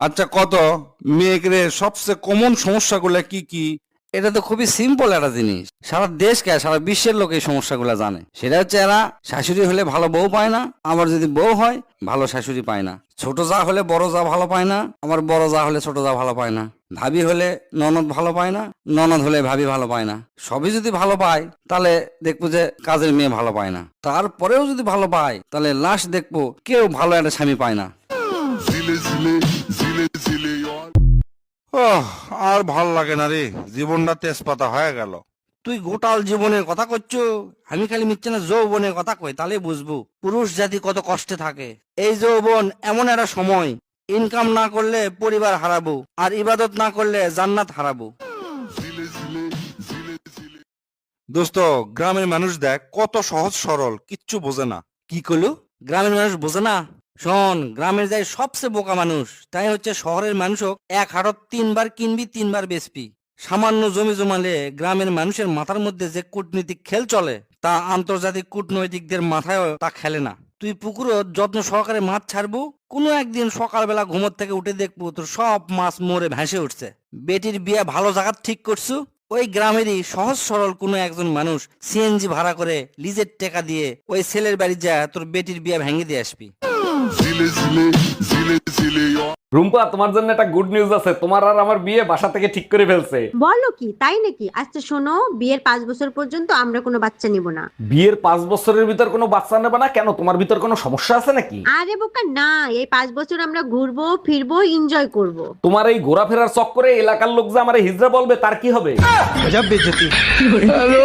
আচ্ছা কত? মেয়েকে সবচেয়ে কমন সমস্যাগুলো কি কি? এটা তো খুবই সিম্পল একটা জিনিস। সারা দেশ কে সারা বিশ্বের লোক এই সমস্যাগুলো জানে। সেটা হচ্ছে এরা শাশুড়ি হলে ভালো বউ পায় না আবার যদি বউ হয় ভালো শাশুড়ি পায় না। ছোট যা হলে বড় যা ভালো পায় না আবার বড় যা হলে ছোট যা ভালো পায় না। ভাবি হলে ননদ ভালো পায় না ননদ হলে ভাবি ভালো পায় না। সবই যদি ভালো পায় তাহলে দেখব যে কাজের মেয়ে ভালো পায় না। তারপরেও যদি ভালো পায় তাহলে লাস্ট দেখব কেউ ভালো একটা স্বামী পায় না। আর ভালো লাগে না রে জীবনটা তেজপাতা হয়ে গেল। তুই গোটাল জীবনের কথা করছ আমি খালি মিথ্যে না যৌবনের কথা কই তাহলে বুঝব পুরুষ জাতি কত কষ্টে থাকে। এই যৌবন এমন একটা সময় ইনকাম না করলে পরিবার হারাবো আর ইবাদত না করলে জান্নাত হারাবো। দোস্ত গ্রামের মানুষ দেখ কত সহজ সরল কিচ্ছু বোঝে না। কি করল গ্রামের মানুষ বোঝে না? শোন, গ্রামের যাই সবচেয়ে বোকা মানুষ, তাই হচ্ছে শহরের মানুষও এক হাটত তিনবার কিনবি, তিনবার বেচবি। সামান্য জমি জমালে গ্রামের মানুষের মাথার মধ্যে যে কূটনীতিক খেল চলে, তা আন্তর্জাতিক কূটনৈতিকদের মাথায় তা খেলে না। তুই পুকুরও যত্ন সহকারে মাছ ছাড়বো, কোনো একদিন সকালবেলা ঘুমোর থেকে উঠে দেখব তোর সব মাছ মরে ভেসে উঠছে। বেটির বিয়ে ভালো জায়গা ঠিক করছু? ওই গ্রামেরই সহজ সরল কোনো একজন মানুষ সিএনজি ভাড়া করে লিজের টাকা দিয়ে ওই ছেলের বাড়ি যা তোর বেটির বিয়ে ভেঙে দিয়ে আসবি। রুম্পা তোমার জন্য একটা গুড নিউজ আছে। তোমার আর আমার বিয়ে বাসা থেকে ঠিক করে ফেলছে। বলো কি? তাই নাকি? আচ্ছা শোনো বিয়ের পাঁচ বছর পর্যন্ত আমরা কোনো বাচ্চা নিব না। বিয়ের পাঁচ বছরের ভিতর কোনো বাচ্চা নেবে না? কেন? তোমার ভিতর কোনো সমস্যা আছে নাকি? আরে বোকা না এই পাঁচ বছর আমরা ঘুরবো ফিরবো এনজয় করব। তোমার এই ঘোরাফেরার চক্করে এলাকার লোক যে আমার হিজড়া বলবে তার কি হবে? হ্যালো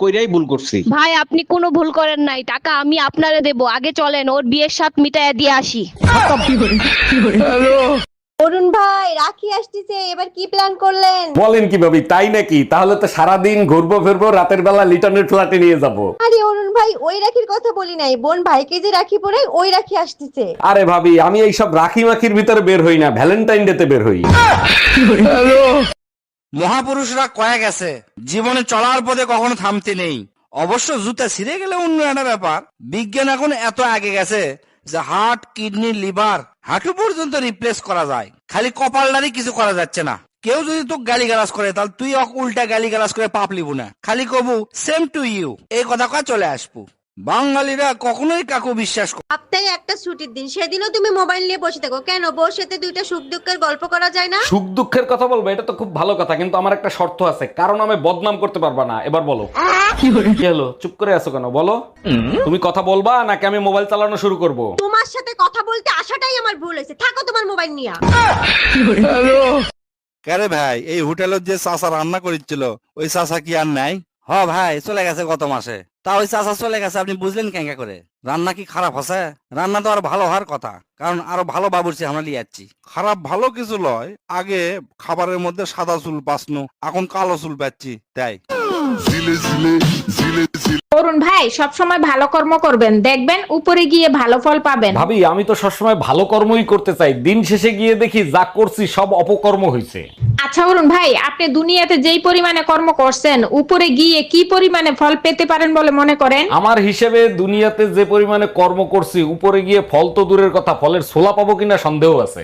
কইরাই ভুল করছি। ভাই আপনি কোনো ভুল করেন নাই। টাকা আমি আপনারে দেব। আগে চলেন ওর বিয়ের সাথ মিটাইয়া দিয়ে আসি। অরুণ ভাই রাখি আসতেছে। এবার কি প্ল্যান করলেন? বলেন কি ভাবি তাই নাকি? তাহলে তো সারাদিন ঘুরবো ফিরবো রাতের বেলা লিটনের ফ্ল্যাটে নিয়ে যাব। আরে অরুণ ভাই ওই রাখির কথা বলি নাই। বোন ভাইকে যে রাখি পরে ওই রাখি আসতেছে। আরে ভাবি আমি এই সব রাখি মাখির ভিতরে বের হই না। ভ্যালেন্টাইন ডে তে বের হই। মহাপুরুষরা কয়ে গেছে জীবনে চলার পথে কখনো থামতে নেই। অবশ্য জুতা ছিঁড়ে গেলে অন্য একটা ব্যাপার। বিজ্ঞান এখন এত আগে গেছে যে হার্ট, কিডনি, লিভার হাঁটু পর্যন্ত রিপ্লেস করা যায়। খালি কপালদারই কিছু করা যাচ্ছে না। কেউ যদি তোকে গালি গালাজ করে, তাহলে তুই উল্টা গালি গালাজ করে পাপ লিবু না। খালি কবু সেম টু ইউ এই কথা চলে আসব। বাঙালিরা কখনোই কাকু বিশ্বাস করে সপ্তাহে একটা ছুটির দিন। সেদিনও তুমি মোবাইল নিয়ে বসে থাকো। কেন? বউর সাথে দুইটা সুখ দুঃখের গল্প করা যায় না? সুখ দুঃখের কথা বলব এটা তো খুব ভালো কথা কিন্তু আমার একটা শর্ত আছে। কারণ আমি বদনাম করতে পারবা না। এবার বলো। কি হলো? চুপ করে আছো কেন? বলো। তুমি কথা বলবা নাকি আমি মোবাইল চালানো শুরু করব? তোমার সাথে কথা বলতে আসাটাই আমার ভুল হয়েছে। থাকো তোমার মোবাইল নিয়ে। কারে ভাই এই হোটেলের যে চাচা রান্না করেছিল ওই চাচা কি আর নাই? হ ভাই চলে গেছে গত মাসে। তা ওই চাষা চলে গেছে আপনি বুঝলেন কেঙ্কা করে? রান্না কি খারাপ হসে রান্না তো আর ভালো হওয়ার কথা কারণ আরও ভালো বাবুর্চি আমরা লিয়ে যাচ্ছি। খারাপ ভালো কিছু লয় আগে খাবারের মধ্যে সাদা চুল পাসনো এখন কালো চুল পাচ্ছি তাই। অরুণ ভাই সব সময় ভালো কর্ম করবেন দেখবেন উপরে গিয়ে ভালো ফল পাবেন। ভাবি আমি তো সবসময় ভালো কর্মই করতে চাই দিন শেষে গিয়ে দেখি যা করছি সব অপকর্ম হয়েছে আচ্ছা বলুন ভাই আপনি দুনিয়াতে যেই পরিমাণে কর্ম করছেন উপরে গিয়ে কি পরিমাণে ফল পেতে পারেন বলে মনে করেন? আমার হিসেবে দুনিয়াতে যে পরিমাণে কর্ম করছি উপরে গিয়ে ফল তো দূরের কথা ফলের ছোলা পাবো কিনা সন্দেহ আছে।